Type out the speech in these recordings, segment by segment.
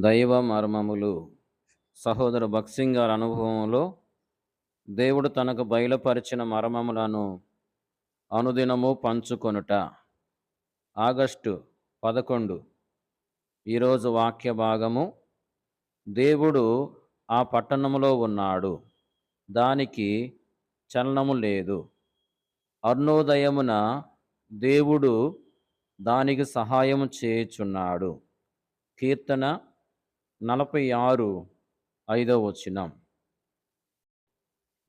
దైవ మర్మములు. సహోదర భక్సింగ్ గారి అనుభవంలో దేవుడు తనకు బయలుపరిచిన మర్మములను అనుదినము పంచుకొనుట. ఆగస్టు పదకొండు ఈరోజు వాక్య భాగము. దేవుడు ఆ పట్టణములో ఉన్నాడు. దానికి చలనము లేదు. అరుణోదయమున దేవుడు దానికి సహాయము చేయుచున్నాడు. కీర్తన నలభై ఆరు ఐదవ వచనం.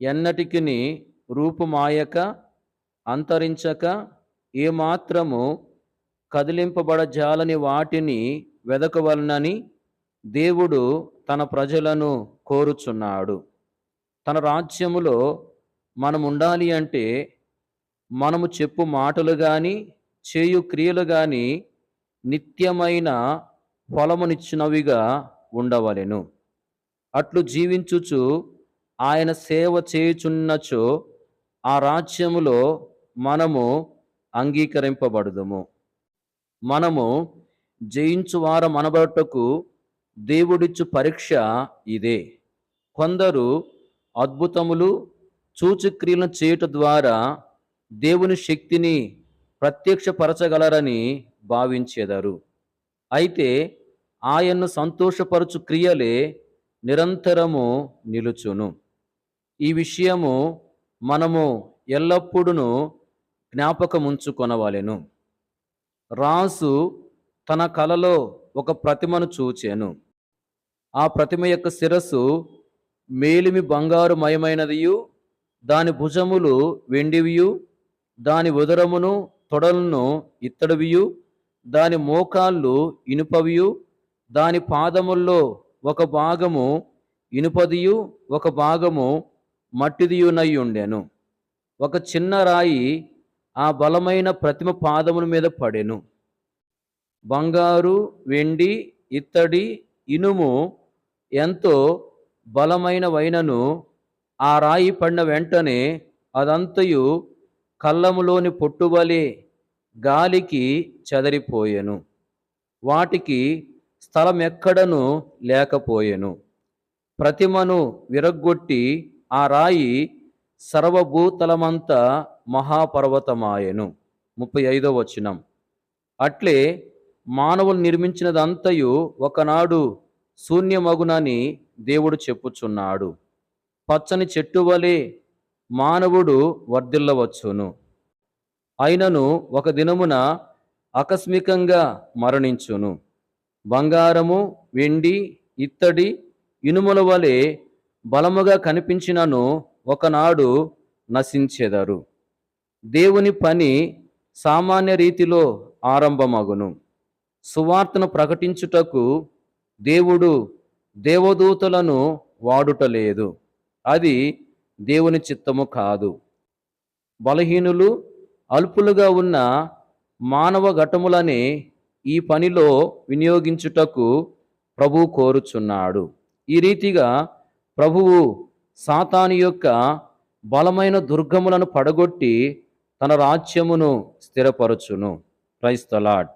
ఎన్నటికిని రూపుమాయక అంతరించక ఏమాత్రము కదిలింపబడజాలని వాటిని వెదకవలనని దేవుడు తన ప్రజలను కోరుచున్నాడు. తన రాజ్యములో మనం ఉండాలి అంటే మనము చెప్పు మాటలు కానీ చేయు క్రియలు కానీ నిత్యమైన ఫలమునిచ్చినవిగా ఉండవలెను. అట్లు జీవించుచు ఆయన సేవ చేయుచున్నచో ఆ రాజ్యములో మనము అంగీకరింపబడుదుము. మనము జయించువారం అనబడటకు దేవుడిచ్చు పరీక్ష ఇదే. కొందరు అద్భుతములు సూచక్రియలను చేయుట ద్వారా దేవుని శక్తిని ప్రత్యక్షపరచగలరని భావించేదారు. అయితే ఆయన్ను సంతోషపరచు క్రియలే నిరంతరము నిలుచును. ఈ విషయము మనము ఎల్లప్పుడూ జ్ఞాపకముంచుకొనవలెను. రాసు తన కలలో ఒక ప్రతిమను చూచాను. ఆ ప్రతిమ యొక్క శిరస్సు మేలిమి బంగారుమయమైనదియు దాని భుజములు వెండివియు దాని ఉదరమును తొడలను ఇత్తడివియు దాని మోకాళ్ళు ఇనుపవియు దాని పాదముల్లో ఒక భాగము ఇనుపదియు ఒక భాగము మట్టిదియునై ఉండెను ఒక చిన్న రాయి ఆ బలమైన ప్రతిమ పాదముల మీద పడెను. బంగారు వెండి ఇత్తడి ఇనుము ఎంతో బలమైన వైనను ఆ రాయి పడిన వెంటనే అదంతయు కళ్ళములోని పొట్టువలే గాలికి చెదరిపోయెను. వాటికి స్థలం ఎక్కడను లేకపోయెను. ప్రతిమను విరగ్గొట్టి ఆ రాయి సర్వభూతలమంతా మహాపర్వతమాయెను. ముప్పై ఐదో వచనం. అట్లే మానవులు నిర్మించినదంతయు ఒకనాడు శూన్యమగునని దేవుడు చెప్పుచున్నాడు. పచ్చని చెట్టు వలె మానవుడు వర్ధిల్లవచ్చును. అయినను ఒక దినమున ఆకస్మికంగా మరణించును. బంగారము వెండి ఇత్తడి ఇనుముల వలె బలముగా కనిపించినను ఒకనాడు నశించెదరు. దేవుని పని సామాన్య రీతిలో ఆరంభమగును. సువార్తను ప్రకటించుటకు దేవుడు దేవదూతలను వాడుటలేదు. అది దేవుని చిత్తము కాదు. బలహీనులు అల్పులుగా ఉన్న మానవ ఘటములనే ఈ పనిలో వినియోగించుటకు ప్రభు కోరుచున్నాడు. ఈ రీతిగా ప్రభువు సాతాని యొక్క బలమైన దుర్గములను పడగొట్టి తన రాజ్యమును స్థిరపరచును. క్రైస్తలాడ్